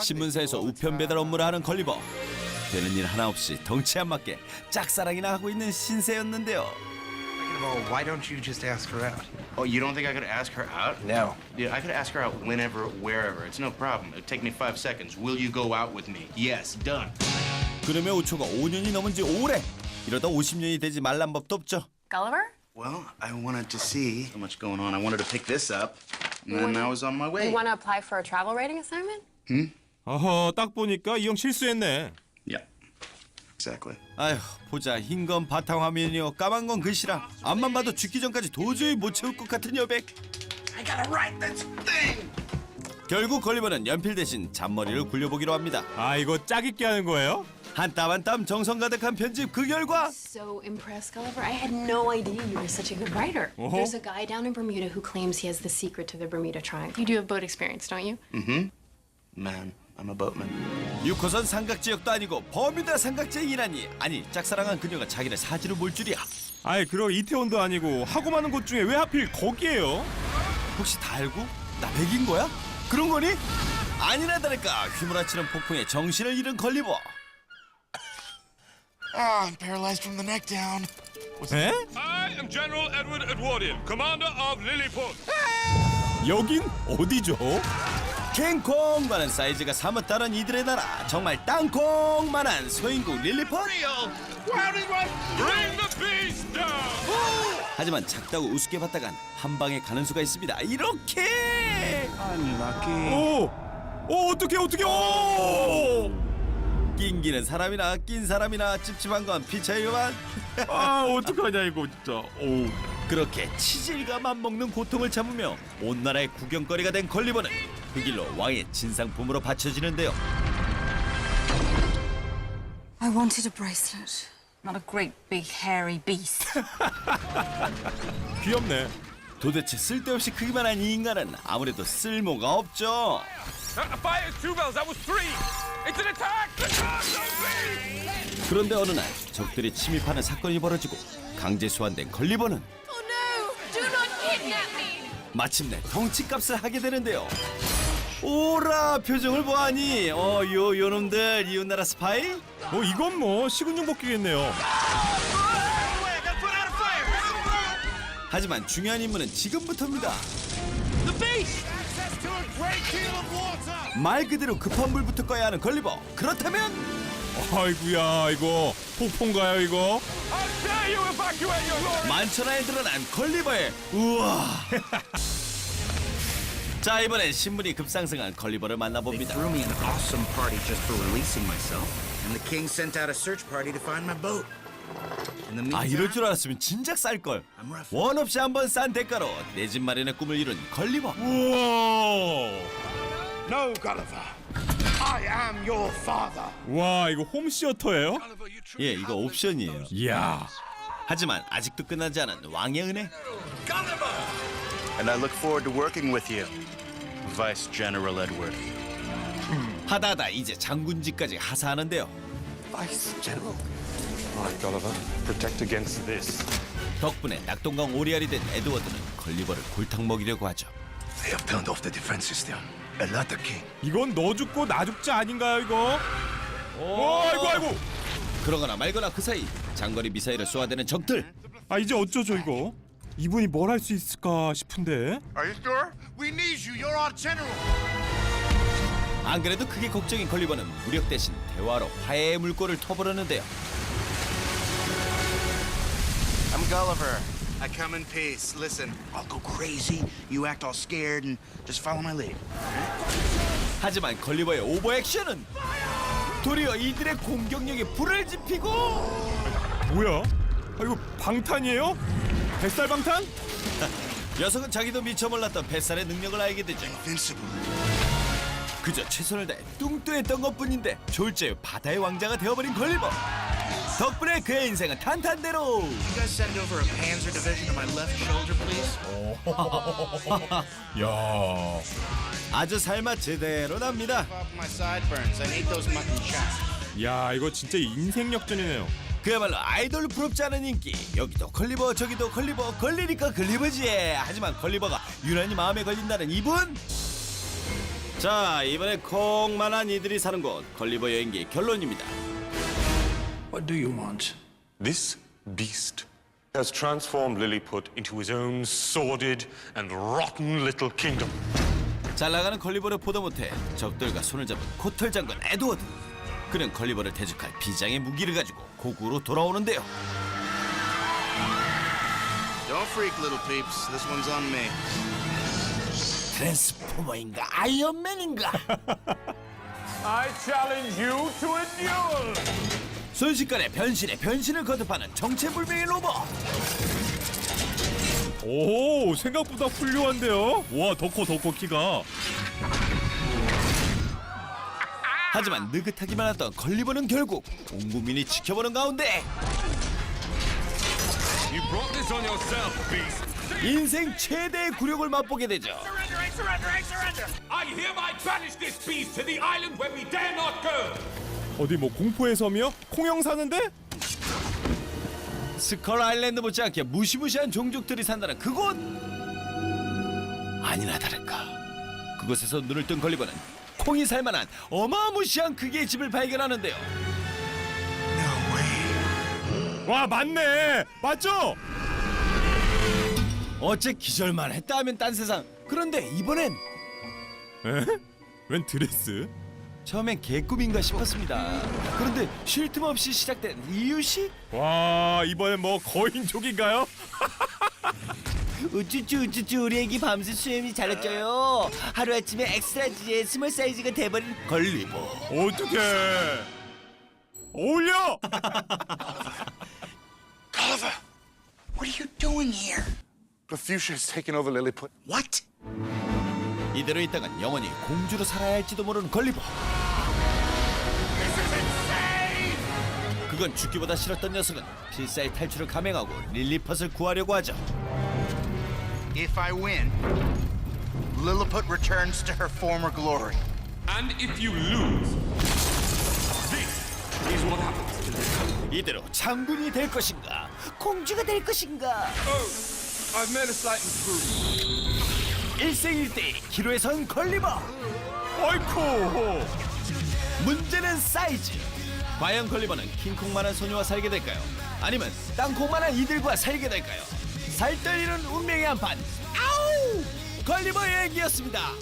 신문사에서 우편 배달 업무를 하는 걸리버 되는 일 하나 없이 덩치 안 맞게 짝사랑이나 하고 있는 신세였는데요 Well, why don't you just ask her out? Oh, you don't think I could ask her out? No. Yeah, I could ask her out whenever, wherever. It's no problem. It'd take me five seconds. Will you go out with me? Yes, done. 그러면 오초가 5년이 넘은 지 오래 이러다 50년이 되지 말란 법도 없죠 Gulliver? Well, I wanted to see so much going on. I wanted to pick this up, and then I was on my way. You want to apply for a travel rating assignment? 어허, 딱 보니까 이 형 실수했네. Yeah, exactly. 아휴 보자 흰 건 바탕화면이요 까만 건 글씨라 앞만 봐도 죽기 전까지 도저히 못 채울 것 같은 여백 I gotta write this thing. 결국 걸리버는 연필 대신 잔머리를 굴려보기로 합니다 아, 이거 짝 있게 하는 거예요? 한 땀 한 땀 정성 가득한 편집 그 결과 So impressed, Gulliver. I had no idea you were such a good writer. Uh-huh. There's a guy down in Bermuda who claims he has the secret to the Bermuda Triangle. You do have boat experience, don't you? Man, I'm a boatman. 6호선 삼각지역도 아니고 버뮤다 삼각지역이라니 아니 짝사랑한 그녀가 자기를 사지로 몰 줄이야 아이, 그럼 이태원도 아니고 하고 많은 곳 중에 왜 하필 거기에요? 혹시 다 알고 나 백인 거야? 그런 거니? 아니나 다를까 휘몰아치는 폭풍에 정신을 잃은 걸리버 Ah, I'm paralyzed from the neck down. 에? I am General Edward Edwardian, commander of Lilliput. 여긴 어디죠? 킹콩만한 사이즈가 사뭇 다른 이들의 나라 정말 땅콩만한 소인국 릴리포트 Bring the beast down! 하지만 작다고 우습게 봤다간 한 방에 가는 수가 있습니다 이렇게 오! 오, 어떡해, 어떡해, 오! 낑기는 사람이나 낀 사람이나 찝찝한 건 피차이만 아, 어떡하냐, 이거 진짜. 오. 그렇게 치질과 맘먹는 고통을 참으며 온 나라의 구경거리가 된 걸리버는 그 길로 왕의 진상품으로 바쳐지는데요 I wanted a bracelet, not a great big hairy beast. 귀엽네. 도대체 쓸데없이 크기만 한 이 인간은 아무래도 쓸모가 없죠 be! 그런데 어느 날 적들이 침입하는 사건이 벌어지고 강제 소환된 걸리버는 Oh no! Do not kidnap me! 마침내 덩치값을 하게 되는데요. 오라 표정을 보아니 어요 요놈들 이웃나라 스파이 어, 이건 뭐 식은죽 먹기겠네요. 하지만 중요한 임무는 지금부터입니다. 말 그대로 급한 물부터 꺼야 하는 걸리버 그렇다면 아이구야, 이거 폭포인가요, 이거? 만천하에 드러난 걸리버의 우와 자 이번엔 신분이 급상승한 걸리버를 They 만나봅니다. threw me an awesome party just for releasing myself, and the king sent out a search party to find my boat. 아 이럴 줄 알았으면 진작 쌀걸. 원 없이 한 번 싼 대가로 내 집 마련의 꿈을 이룬 걸리버 우와! No, Gulliver. I am your father. 와, 이거 홈시어터예요? 예 이거 옵션이에요 이야. 하지만 아직도 끝나지 않은 왕의 은혜 And I look forward to working with you, Vice General Edward. 하다하다 이제 장군직까지 하사하는데요 Vice General. Right, Gulliver. Protect against this. 덕분에 낙동강 오리알이 된 에드워드는 걸리버를 골탕 먹이려고 하죠 They have turned off the defense system. Alert the king. 이건 너 죽고 나 죽자 아닌가요, 이거? 오, 아이고, 아이고. 그러거나 말거나 그 사이 장거리 미사일을 쏘아대는 적들 아, 이제 어쩌죠, 이거? 이분이 뭘 할 수 있을까 싶은데. Are you sure? We need you. You're our general. 안 그래도 그게 걱정인 걸리버는 무력 대신 대화로 화해의 물꼬를 터버렸는데요 Gulliver. I come in peace. Listen, I'll go crazy. You act all scared and just follow my lead. 하지만 걸리버의 오버액션은 도리어 이들의 공격력에 불을 지피고 뭐야? 아, 이거 방탄이에요? 뱃살 방탄? 녀석은 자기도 미처 몰랐던 뱃살의 능력을 알게 되죠 Invincible. 그저 최선을 다해 뚱뚱했던 것뿐인데 졸제 바다의 왕자가 되어버린 걸리버 덕분에 그의 인생은 탄탄대로 You guys send over a Panzer division to my left shoulder, please. 야. 아주 살맛 제대로 납니다 Off my sideburns. I need those mutton chops. 야, 이거 진짜 인생 역전이네요. 그야말로 아이돌 부럽지 않은 인기 여기도 걸리버 저기도 걸리버 걸리니까 걸리버지 하지만 걸리버가 유난히 마음에 걸린다는 이분 자 이번에 콩만한 이들이 사는 곳 걸리버 여행기 결론입니다. What do you want? This beast has transformed Lilliput into his own sordid and rotten little kingdom. 잘 나가는 걸리버를 보다 못해 적들과 손을 잡은 코털 장군 에드워드. 그는 걸리버를 대적할 비장의 무기를 가지고 고구로 돌아오는데요. Don't freak, little peeps. This one's on me. 트랜스포머인가 아이언맨인가? I challenge you to a duel. 순식간에 변신에 변신을 거듭하는 정체불명의 로봇. 오 생각보다 훌륭한데요. 와 덕호 덕호 키가. 하지만 느긋하기만 했던 걸리버는 결국 온 국민이 지켜보는 가운데 You brought this on yourself, beast. 인생 최대의 굴욕을 맛보게 되죠. Surrender, I surrender, I surrender. I hereby banish this beast to the island where we dare not go. 어디 뭐 공포의 섬이요? 콩형 사는데? 스컬 아일랜드 못지않게 무시무시한 종족들이 산다는 그곳 아니나 다를까 그곳에서 눈을 뜬 걸리버는 콩이 살만한 어마무시한 크기의 집을 발견하는데요 와 맞네. 맞죠? 어째 기절만 했다 하면 딴 세상 그런데 이번엔 에? 웬 드레스? 처음엔 개꿈인가 싶었습니다 그런데 쉴 틈 없이 시작된 이유식 와 이번엔 뭐 거인족인가요? 우쭈쭈 우쭈쭈 우리 애기 밤새 수염이 자랐죠요 하루아침에 엑스라지의 스몰 사이즈가 돼버린 걸리버 어떻게? 어울려? Gulliver, what are you doing here? Profucia has taken over Lilliput. What? 이대로 있다간 영원히 공주로 살아야 할지도 모르는 걸리버. 그건 죽기보다 싫었던 녀석은 필사의 탈출을 감행하고 릴리펫을 구하려고 하죠. If I win, Lilliput returns to her former glory. And if you lose, this is what happens to them. 이대로 장군이 될 것인가, 공주가 될 것인가. Oh, I've made a slight improvement. 일생일대 기로에 선 걸리버. 어이쿠. 문제는 사이즈. 과연 걸리버는 킹콩만한 소녀와 살게 될까요? 아니면 땅콩만한 이들과 살게 될까요? 살떨리는 운명의 한판. 아우! 걸리버 여행기였습니다.